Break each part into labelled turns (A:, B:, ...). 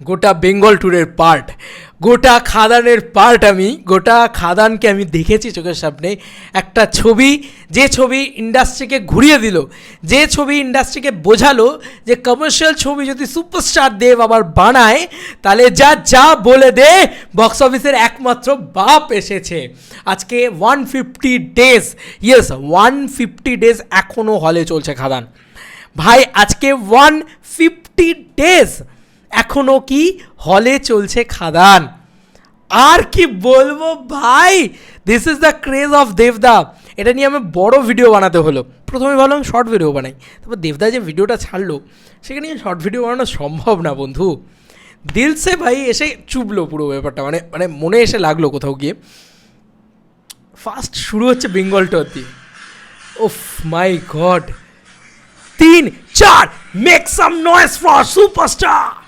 A: গোটা বেঙ্গল ট্যুরের পার্ট, গোটা খাদানের পার্ট আমি, গোটা খাদানকে আমি দেখেছি চোখের সামনে। একটা ছবি, যে ছবি ইন্ডাস্ট্রিকে ঘুরিয়ে দিল, যে ছবি ইন্ডাস্ট্রিকে বোঝালো যে কমার্শিয়াল ছবি যদি সুপারস্টার দেব আবার বানায়, তাহলে যা যা বলে দে বক্স অফিসের একমাত্র বাপ এসেছে। আজকে one fifty days yes one fifty days এখনও হলে চলছে খাদান। ভাই, আজকে ওয়ান ফিফটি ডেজ এখনও কি হলে চলছে খাদান? আর কি বলব ভাই? This is the craze of দেবদা এটা নিয়ে আমি বড় ভিডিও বানাতে হলো। প্রথমে ভাবলাম শর্ট ভিডিও বানাই। তারপর দেবদা যে ভিডিওটা ছাড়লো, সেখানে শর্ট ভিডিও বানানো সম্ভব না, বন্ধু। দিলসে ভাই এসে চুবলো পুরো ব্যাপারটা মানে মানে মনে এসে লাগল কোথাও গিয়ে। ফার্স্ট শুরু হচ্ছে বেঙ্গল টর দিয়ে ওফ মাই গড তিন, চার make some noise for superstar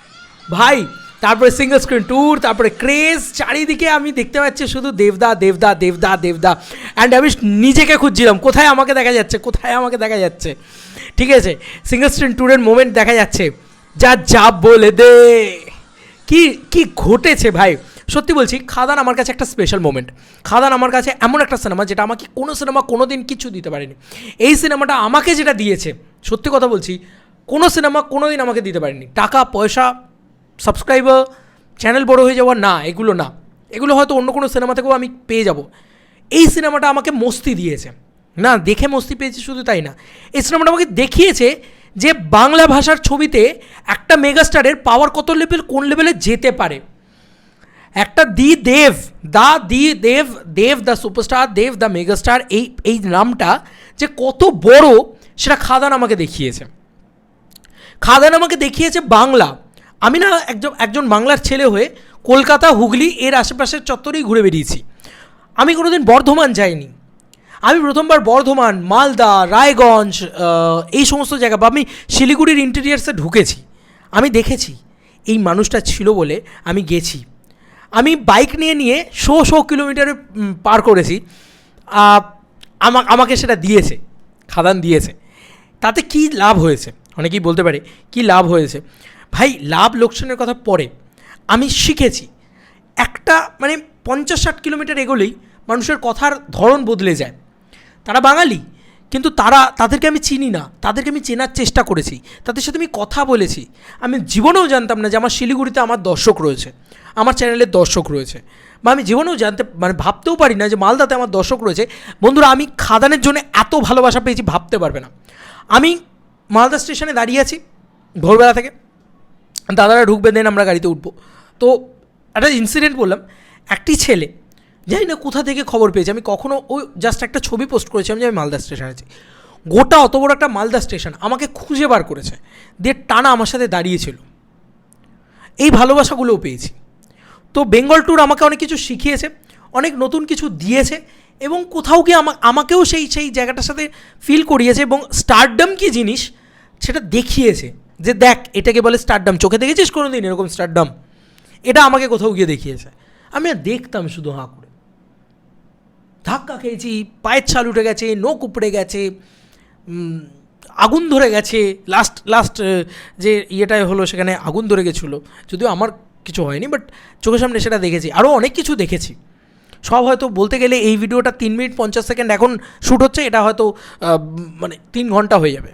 A: ভাই, তারপরে সিঙ্গল স্ক্রিন ট্যুর তারপরে ক্রেজ চারিদিকে আমি দেখতে পাচ্ছি শুধু দেবদা দেবদা দেবদা দেবদা। অ্যান্ড আমি নিজেকে খুঁজছিলাম, কোথায় আমাকে দেখা যাচ্ছে, কোথায় আমাকে দেখা যাচ্ছে। ঠিক আছে সিঙ্গল স্ক্রিন ট্যুরের মোমেন্ট দেখা যাচ্ছে। যা যা বলে দে। কি কি ঘটেছে ভাই? সত্যি বলছি, খাদান আমার কাছে একটা স্পেশাল মোমেন্ট খাদান আমার কাছে এমন একটা সিনেমা যেটা আমাকে কোনো সিনেমা কোনো দিন কিছু দিতে পারেনি। এই সিনেমাটা আমাকে যেটা দিয়েছে, সত্যি কথা বলছি, কোনো সিনেমা কোনো দিন আমাকে দিতে পারেনি। টাকা, পয়সা সাবস্ক্রাইবার চ্যানেল বড় হয়ে যাওয়া না, এগুলো না। এগুলো হয়তো অন্য কোনো সিনেমা থেকেও আমি পেয়ে যাব। এই সিনেমাটা আমাকে মস্তি দিয়েছে। না, দেখে মস্তি পেয়েছি শুধু তাই না। এই সিনেমাটা আমাকে দেখিয়েছে যে বাংলা ভাষার ছবিতে একটা মেগাস্টারের পাওয়ার কত লেভেল কোন লেভেলে যেতে পারে। একটা the Dev, the the Dev Dev the superstar Dev the megastar এই এই নামটা যে কত বড়, সেটা খাদান আমাকে দেখিয়েছে। খাদান আমাকে দেখিয়েছে বাংলা। আমি না একজন একজন বাংলার ছেলে হয়ে কলকাতা, হুগলি এর আশেপাশের চত্বরেই ঘুরে বেরিয়েছি আমি কোনোদিন বর্ধমান যাইনি। আমি প্রথমবার বর্ধমান, মালদা, রায়গঞ্জ এই সমস্ত জায়গা বা আমি শিলিগুড়ির ইন্টেরিয়ার্সে ঢুকেছি। আমি দেখেছি, এই মানুষটা ছিল বলে আমি গেছি। আমি বাইক নিয়ে নিয়ে শো শো কিলোমিটারে পার করেছি। আমা, আমাকে সেটা দিয়েছে, খাদান দিয়েছে। তাতে কি লাভ হয়েছে? অনেকেই বলতে পারে, কি লাভ হয়েছে? ভাই, লাভ লোকসানের কথা পরে। আমি শিখেছি। একটা মানে পঞ্চাশ ষাট কিলোমিটার এগোলেই মানুষের কথার ধরন বদলে যায়। তারা বাঙালি, কিন্তু তারা, তাদেরকে আমি চিনি না। তাদেরকে আমি চেনার চেষ্টা করেছি। তাদের সাথে আমি কথা বলেছি। আমি জীবনেও জানতাম না যে আমার শিলিগুড়িতে আমার দর্শক রয়েছে, আমার চ্যানেলের দর্শক রয়েছে। বা আমি জীবনেও জানতে মানে ভাবতেও পারি না যে মালদাতে আমার দর্শক রয়েছে। বন্ধুরা, আমি খাদানের জন্য এত ভালোবাসা পেয়েছি, ভাবতে পারবে না। আমি মালদা স্টেশনে দাঁড়িয়ে আছি, ভোরবেলা থেকে। দাদারা ঢুকবে দেন আমরা গাড়িতে উঠবো। তো একটা ইনসিডেন্ট বললাম, একটি ছেলে, জানি না কোথা থেকে খবর পেয়েছি, আমি কখনও ওই জাস্ট একটা ছবি পোস্ট করেছিলাম যে আমি মালদা স্টেশনে আছি। গোটা অত বড় একটা মালদা স্টেশন আমাকে খুঁজে বার করেছে, দিয়ে টানা আমার সাথে দাঁড়িয়েছিল। এই ভালোবাসাগুলোও পেয়েছি। তো বেঙ্গল ট্যুর আমাকে অনেক কিছু শিখিয়েছে, অনেক নতুন কিছু দিয়েছে, এবং কোথাও গিয়ে আমা, আমাকেও সেই সেই জায়গাটার সাথে ফিল করিয়েছে, এবং স্টারডম কি জিনিস, সেটা দেখিয়েছে। যে দেখ, এটাকে বলে স্টারডাম চোখে দেখেছিস কোনো দিন এরকম স্টারডাম এটা আমাকে কোথাও গিয়ে দেখিয়েছে। আমি আর দেখতাম শুধু হাঁ করে। ধাক্কা খেয়েছি, পায়ের ছাল উঠে গেছে নোক উপড়ে গেছে আগুন ধরে গেছে। লাস্ট লাস্ট যে ইয়েটায় হলো সেখানে আগুন ধরে গেছিল। যদিও আমার কিছু হয়নি বাট চোখের সামনে সেটা দেখেছি। আরও অনেক কিছু দেখেছি। সব হয়তো বলতে গেলে এই ভিডিওটা তিন মিনিট পঞ্চাশ সেকেন্ড এখন শ্যুট হচ্ছে, এটা হয়তো মানে তিন ঘণ্টা হয়ে যাবে।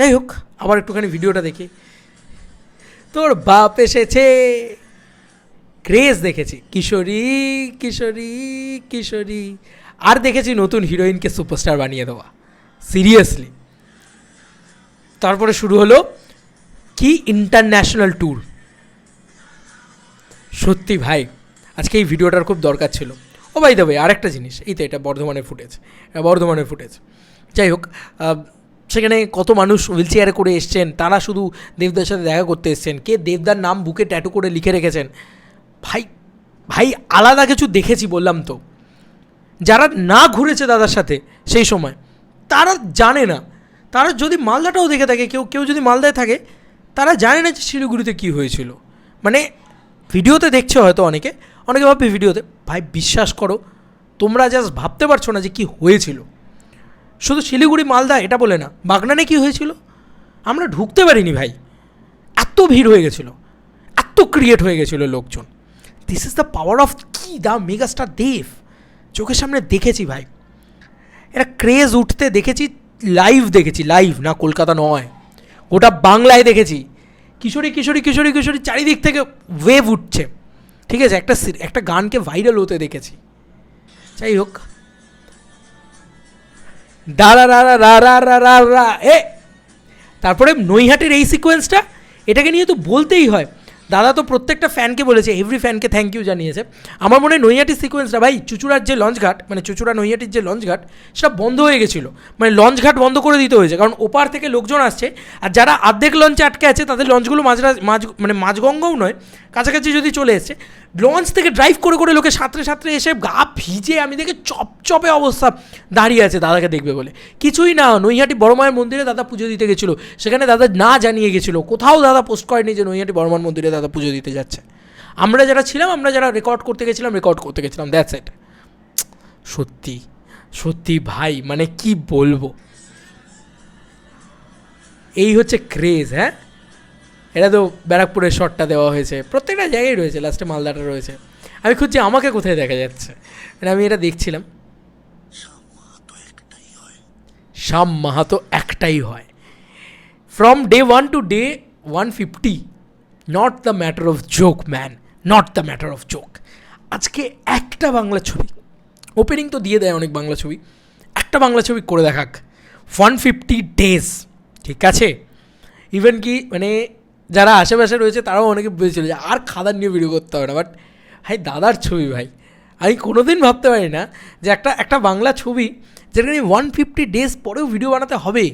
A: যাই হোক আবার একটুখানি ভিডিওটা দেখি। তোর বাপ এসেছে। ক্রেজ দেখেছি। কিশোরী কিশোরী কিশোরী। আর দেখেছি নতুন হিরোইনকে সুপারস্টার বানিয়ে দেওয়া। সিরিয়াসলি। তারপরে শুরু হলো কি ইন্টারন্যাশনাল ট্যুর। সত্যি ভাই, আজকে এই ভিডিওটার খুব দরকার ছিল। ও ভাই দেবে আরেকটা জিনিস। এই তো, এটা বর্ধমানের ফুটেজ। বর্ধমানের ফুটেজ। যাই হোক সেখানে কত মানুষ হুইল চেয়ারে করে এসছেন, তারা শুধু দেবদার সাথে দেখা করতে এসছেন। কে? দেবদার নাম বুকে ট্যাটু করে লিখে রেখেছেন। ভাই ভাই, আলাদা কিছু দেখেছি বললাম তো। যারা না ঘুরেছে দাদার সাথে সেই সময়, তারা জানে না। তারা যদি মালদাটাও দেখে থাকে, কেউ কেউ যদি মালদায় থাকে, তারা জানে না যে শিলিগুড়িতে কী হয়েছিল। মানে ভিডিওতে দেখছে হয়তো অনেকে অনেকে ভাববে ভিডিওতে, ভাই, বিশ্বাস করো, তোমরা জাস্ট ভাবতে পারছ না যে কী হয়েছিল। শুধু শিলিগুড়ি, মালদা, এটা বলে না, বাগনানে কী হয়েছিল? আমরা ঢুকতে পারিনি ভাই। এত ভিড় হয়ে গেছিল। এত ক্রিয়েট হয়ে গেছিল লোকজন। This is the power of কি? দ্য মেগাস্টার দেব চোখের সামনে দেখেছি ভাই। এটা ক্রেজ উঠতে দেখেছি লাইভ দেখেছি লাইভ না কলকাতা নয়। গোটা বাংলায় দেখেছি। কিশোরী কিশোরী কিশোরী কিশোরী চারিদিক থেকে ওয়েভ উঠছে। ঠিক আছে, একটা একটা গানকে ভাইরাল হতে দেখেছি। যাই হোক। রা রা রা রা রা রা রা এ। তারপরে নৈহাটের এই সিকোয়েন্সটা এটাকে নিয়ে তো বলতেই হয়। দাদা তো প্রত্যেকটা ফ্যানকে বলেছে এভরি ফ্যানকে থ্যাংক ইউ জানিয়েছে। আমার মনে হয় নৈহাটির সিকোয়েন্সটা ভাই, চুচুড়ার যে লঞ্চ ঘাট মানে চুচুড়া নৈহাটির যে লঞ্চ ঘাট, সেটা বন্ধ হয়ে গেছিল। মানে লঞ্চ ঘাট বন্ধ করে দিতে হয়েছে, কারণ ওপার থেকে লোকজন আসছে, আর যারা অর্ধেক লঞ্চে আটকে আছে, তাদের লঞ্চগুলো মাঝরা মাঝ মানে মাঝগঙ্গাও নয়, কাছাকাছি যদি চলে এসছে লঞ্চ থেকে ড্রাইভ করে করে লোকে সাঁতরে সাঁতরে এসে গা ভিজে, আমি দেখে চপচপে অবস্থা দাঁড়িয়ে আছে দাদাকে দেখবে বলে। কিছুই না, নৈহাটি বড় মায়ের মন্দিরে দাদা পুজো দিতে গেছিল, সেখানে দাদা না জানিয়ে গেছিল। কোথাও দাদা পোস্ট করেনি যে নৈহাটি বড় মায়ের মন্দিরে দাদা পুজো দিতে যাচ্ছে। আমরা যারা ছিলাম, আমরা যারা রেকর্ড করতে গেছিলাম রেকর্ড করতে গেছিলাম দ্যাটস ইট সত্যি সত্যি ভাই মানে কি বলব? এই হচ্ছে ক্রেজ হ্যাঁ? এটা তো ব্যারাকপুরের শটটা দেওয়া হয়েছে। প্রত্যেকটা জায়গায় রয়েছে লাস্টে মালদাটা রয়েছে। আমি খুঁজছি আমাকে কোথায় দেখা যাচ্ছে। মানে আমি এটা দেখছিলাম। শাম মাহাতো একটাই হয়। From day one to day one fifty not the matter of joke man not the matter of joke আজকে একটা বাংলা ছবি। ওপেনিং তো দিয়ে দেয় অনেক বাংলা ছবি। একটা বাংলা ছবি করে দেখাক। ওয়ান ফিফটি ডেজ ঠিক আছে? ইভেন কি মানে যারা আশেপাশে রয়েছে, তারাও অনেকে বুঝেছিল যে আর খাদার নিয়ে ভিডিও করতে হবে না। বাট ভাই দাদার ছবি ভাই। আমি কোনো দিন ভাবতে পারি না যে একটা একটা বাংলা ছবি যেখানে ওয়ান ফিফটি ডেজ পরেও ভিডিও বানাতে হবে।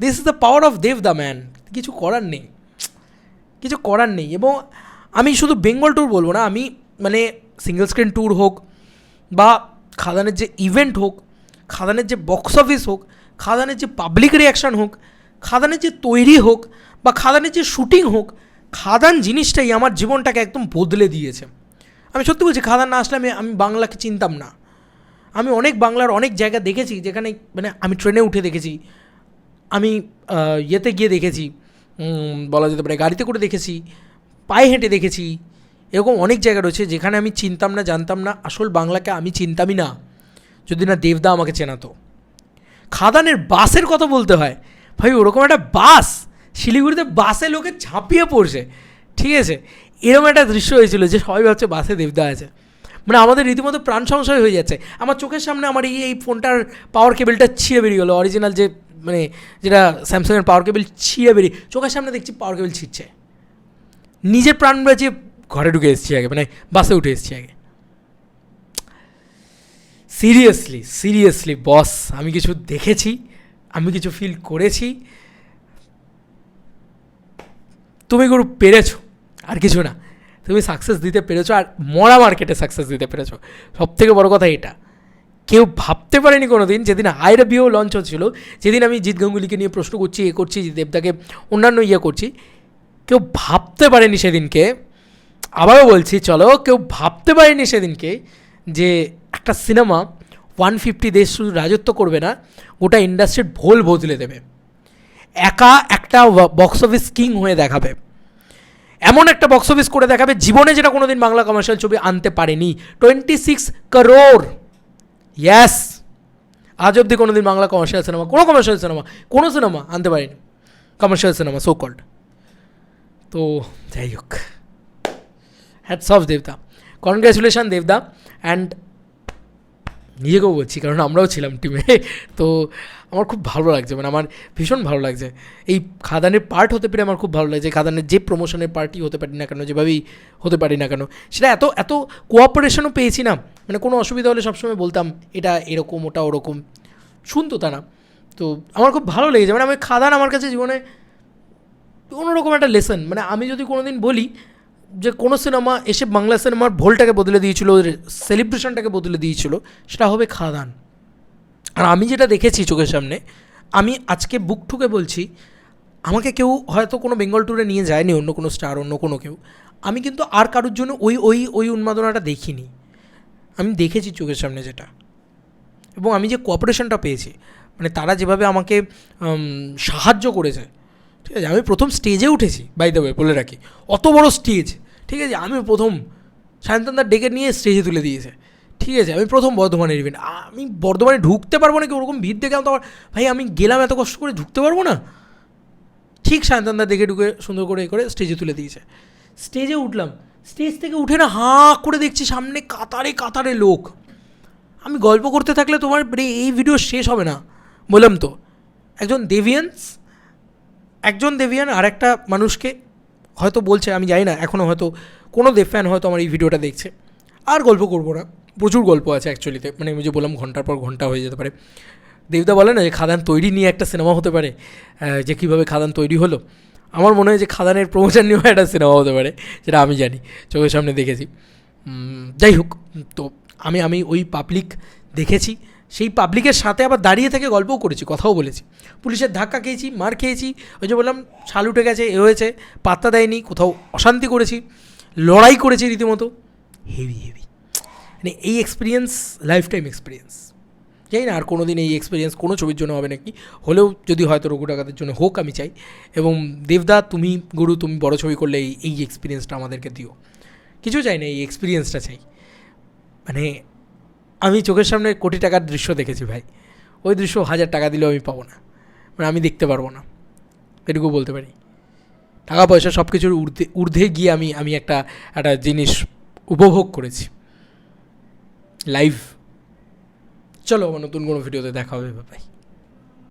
A: This is the power of Dev the man কিছু করার নেই। কিছু করার নেই এবং আমি শুধু বেঙ্গল ট্যুর বলব না, আমি মানে সিঙ্গেল স্ক্রিন ট্যুর হোক বা খাদানের যে ইভেন্ট হোক, খাদানের যে বক্স অফিস হোক, খাদানের যে পাবলিক রিয়াকশান হোক, খাদানের যে তৈরি হোক বা খাদানের যে শুটিং হোক, খাদান জিনিসটাই আমার জীবনটাকে একদম বদলে দিয়েছে। আমি সত্যি বলছি, খাদান না আসলে আমি আমি বাংলাকে চিনতাম না। আমি অনেক বাংলার অনেক জায়গা দেখেছি যেখানে মানে আমি ট্রেনে উঠে দেখেছি, আমি ইয়েতে গিয়ে দেখেছি বলা যেতে পারে, গাড়িতে করে দেখেছি, পায়ে হেঁটে দেখেছি। এরকম অনেক জায়গা রয়েছে যেখানে আমি চিনতাম না, জানতাম না, আসল বাংলাকে আমি চিনতামই না, যদি না দেবদা আমাকে চেনাতো। খাদানের বাসের কথা বলতে হয়। ভাই, ওরকম একটা বাস, শিলিগুড়িতে বাসে লোকে ঝাঁপিয়ে পড়ছে। ঠিক আছে? এরকম একটা দৃশ্য হয়েছিল যে সবাই ভাবছে বাসে দেবদা আছে। মানে আমাদের রীতিমতো প্রাণ সংশয় হয়ে যাচ্ছে। আমার চোখের সামনে আমার এই এই ফোনটার পাওয়ার কেবলটা ছিঁড়ে বেরিয়ে গেলো অরিজিনাল যে মানে যেটা স্যামসাংয়ের পাওয়ার কেবল ছিঁড়ে বেরিয়ে চোখের সামনে দেখছি পাওয়ার কেবল ছিঁড়ছে। নিজের প্রাণ বাঁচিয়ে ঘরে ঢুকে এসেছি আগে মানে বাসে উঠে এসেছি আগে। সিরিয়াসলি সিরিয়াসলি বস আমি কিছু দেখেছি, আমি কিছু ফিল করেছি। তুমি গুরু পেরেছ, আর কিছু না। তুমি সাকসেস দিতে পেরেছ, আর মরা মার্কেটে সাকসেস দিতে পেরেছ। সব থেকে বড় কথা এটা। কেউ ভাবতে পারেনি কোনো দিন যেদিন আইরা বিও লঞ্চ হচ্ছিল, যেদিন আমি জিৎ গাঙ্গুলিকে নিয়ে প্রশ্ন করছি, এ করছি দেবদাকে অন্যান্য ইয়ে করছি, কেউ ভাবতে পারেনি সেদিনকে। আবারও বলছি, চলো, কেউ ভাবতে পারেনি সেদিনকে যে একটা সিনেমা ওয়ান ফিফটি দেশ শুধু রাজত্ব করবে না, গোটা ইন্ডাস্ট্রির ভোল বদলে দেবে। একা একটা বক্স অফিস কিং হয়ে দেখাবে। এমন একটা বক্স অফিস করে দেখাবে, জীবনে যেটা কোনোদিন বাংলা কমার্শিয়াল ছবি আনতে পারেনি। টোয়েন্টি সিক্স করোর ইয়াস আজ অবধি কোনোদিন বাংলা কমার্শিয়াল সিনেমা কোনো কমার্শিয়াল সিনেমা কোনো সিনেমা আনতে পারেনি। কমার্শিয়াল সিনেমা সো কল্ড তো যাই হোক। হ্যাটস অফ দেবদা। কনগ্র্যাচুলেশন দেবদা। অ্যান্ড নিজেকেও বলছি, কারণ আমরাও ছিলাম টিমে তো আমার খুব ভালো লাগছে মানে আমার ভীষণ ভালো লাগছে। এই খাদানের পার্ট হতে পেরে আমার খুব ভালো লাগছে খাদানের যে প্রমোশনের পার্টি হতে পারি না কেন, যেভাবেই হতে পারি না কেন, সেটা এত এত কোঅপারেশনও পেয়েছি না। মানে কোনো অসুবিধা হলে সবসময় বলতাম, এটা এরকম, ওটা ওরকম। শুনতো তা না তো আমার খুব ভালো লেগেছে। মানে আমি খাদান আমার কাছে জীবনে অন্যরকম একটা লেসন মানে আমি যদি কোনো দিন বলি যে কোনো সিনেমা এসে বাংলা সিনেমার ভোলটাকে বদলে দিয়েছিল সেলিব্রেশনটাকে বদলে দিয়েছিল, সেটা হবে খাদান। আর আমি যেটা দেখেছি চোখের সামনে, আমি আজকে বুক ঠুকে বলছি, আমাকে কেউ হয়তো কোনো বেঙ্গল ট্যুরে নিয়ে যায়নি, অন্য কোনো স্টার অন্য কোনো কেউ। আমি কিন্তু আর কারোর জন্য ওই ওই ওই উন্মাদনাটা দেখিনি। আমি দেখেছি চোখের সামনে যেটা। এবং আমি যে কোঅপারেশনটা পেয়েছি মানে তারা যেভাবে আমাকে সাহায্য করেছে, ঠিক আছে? আমি প্রথম স্টেজে উঠেছি বাই দ্য বলে রাখি। অত বড় স্টেজ ঠিক আছে? আমি প্রথম, সায়ন্তনদার ডেকে নিয়ে স্টেজে তুলে দিয়েছে, ঠিক আছে? আমি প্রথম বর্ধমানের ইভেন্ট আমি বর্ধমানে ঢুকতে পারব না কি ওরকম ভিড় দেখে তো আমার ভাই, আমি গেলাম এত কষ্ট করে ঢুকতে পারব না? ঠিক সায়ন্তনদা দেখে ঢুকে সুন্দর করে এ করে স্টেজে তুলে দিয়েছে। স্টেজে উঠলাম। স্টেজ থেকে উঠে না হাঁ করে দেখছি সামনে কাতারে কাতারে লোক। আমি গল্প করতে থাকলে তোমার মানে এই ভিডিও শেষ হবে না। বললাম তো, একজন দেভিয়ান্স একজন দেভিয়ান আর একটা মানুষকে হয়তো বলছে, আমি জানি না এখনও হয়তো কোনো দেব ফ্যান হয়তো আমার এই ভিডিওটা দেখছে। আর গল্প করব না, প্রচুর গল্প আছে অ্যাকচুয়ালিতে মানে আমি যে বললাম ঘণ্টার পর ঘণ্টা হয়ে যেতে পারে। দেবদা বলে না যে খাদান তৈরি নিয়ে একটা সিনেমা হতে পারে যে কীভাবে খাদান তৈরি হলো। আমার মনে হয় যে খাদানের প্রমোশন নিয়েও একটা সিনেমা হতে পারে, যেটা আমি জানি, চোখের সামনে দেখেছি। যাই হোক, তো আমি আমি ওই পাবলিক দেখেছি, সেই পাবলিকের সাথে আবার দাঁড়িয়ে থেকে গল্পও করেছি, কথাও বলেছি। পুলিশের ধাক্কা খেয়েছি, মার খেয়েছি, ওই যে বললাম শাল উঠে গেছে, এ হয়েছে, পাত্তা দেয়নি, কোথাও অশান্তি করেছি, লড়াই করেছি রীতিমতো হেভি হেভি মানে এই এক্সপিরিয়েন্স লাইফ টাইম এক্সপিরিয়েন্স জানি না আর কোনো দিন এই এক্সপিরিয়েন্স কোনো ছবির জন্য হবে নাকি। হলেও যদি হয়তো রঘু ডাকাতের জন্য হোক আমি চাই। এবং দেবদা, তুমি গুরু, তুমি বড় ছবি করলে এই এই এক্সপিরিয়েন্সটা আমাদেরকে দিও। কিছু চাই না, এই এক্সপিরিয়েন্সটা চাই। মানে আমি চোখের সামনে কোটি টাকার দৃশ্য দেখেছি ভাই। ওই দৃশ্য হাজার টাকা দিলেও আমি পাবো না। মানে আমি দেখতে পারব না। এটুকু বলতে পারি। টাকা, পয়সা সব কিছুর ঊর্ধ্বে ঊর্ধ্বে গিয়ে আমি আমি একটা একটা জিনিস উপভোগ করেছি। লাইভ চলো আমার নতুন কোনো ভিডিওতে দেখা হবে ভাই